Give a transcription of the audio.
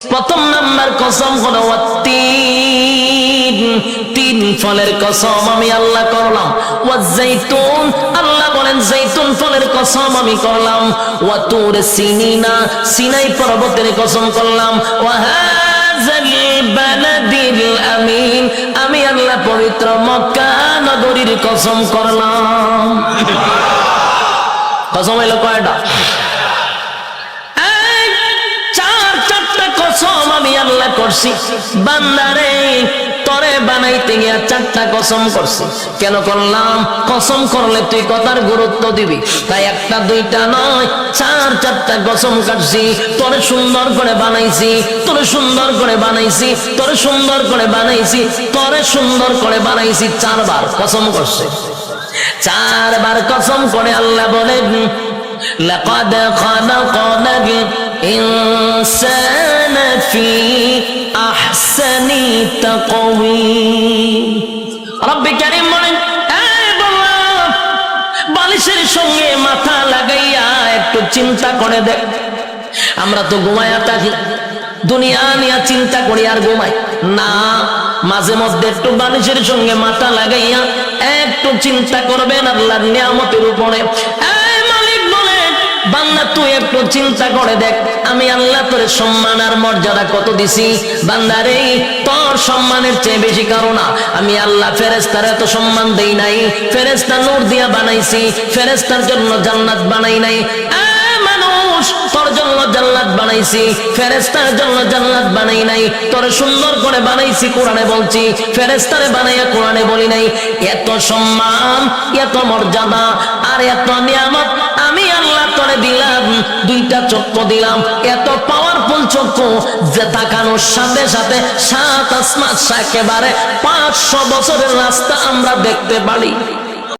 প্রথম নাম্বার কসম হলো তিন তিন ফলের কসম আমি আল্লাহ করলাম। ওয়া জাইতুন আল্লাহ বলেন জাইতুন ফলের কসম আমি করলাম। ওয়া তুর সিনিনা, সিনাই পর্বতের কসম করলাম। হাযাল বালাদিল আমিন, আমি আল্লাহ পবিত্র মক্কা নগরীর কসম করলাম। কসম হইল কয়টা? আল্লাহ করছি বান্দারে তরে বানাইতে গিয়া চারটা কসম করছি কেন করলাম কসম করলে তুই কথার গুরুত্ব দিবি তাই একটা দুইটা নয় চার চারটা কসম কাটছি তোরে সুন্দর করে বানাইছি তোরে সুন্দর করে বানাইছি তোরে সুন্দর করে বানাইছি তোরে সুন্দর করে বানাইছি চারবার কসম করছে চারবার কসম করে আল্লাহ বলেন لقد خلقنا الإنسان في أحسن تقويم رب كريم বলেন এই বাবা, বালিশের সঙ্গে মাথা লাগাইয়া একটু চিন্তা করে দেখ আমরা তো ঘুমায়া থাকি দুনিয়া নিয়ে চিন্তা করি আর ঘুমাই না মাঝে মধ্যে একটু বালিশের সঙ্গে মাথা লাগাইয়া একটু চিন্তা করবেন আল্লাহর নিয়ামতের উপরে একটু চিন্তা করে দেখ, আমি আল্লাহ তোর সম্মান আর মর্যাদা কত দিছি? বান্দারে, তোর সম্মানের চেয়ে বেশি কারণ আমি আল্লাহ ফেরেস্তার এত সম্মান দেই নাই। ফেরেস্তা নূর দিয়া বানাইছি ফেরেস্তার জন্য জান্নাত বানাই নাই। সুন্দর করে বানাইছি, কোরআনে বলছি বানাইয়া এত সম্মান, এত মর্যাদা আর এত আমি আল্লাহ তোরে দিলাম। দুইটা চক্ষু দিলাম। এত পাওয়ারফুল চক্র যে তাকানোর সাথে সাথে সাত আসমা একেবারে পাঁচশো বছরের রাস্তা আমরা দেখতে পারি।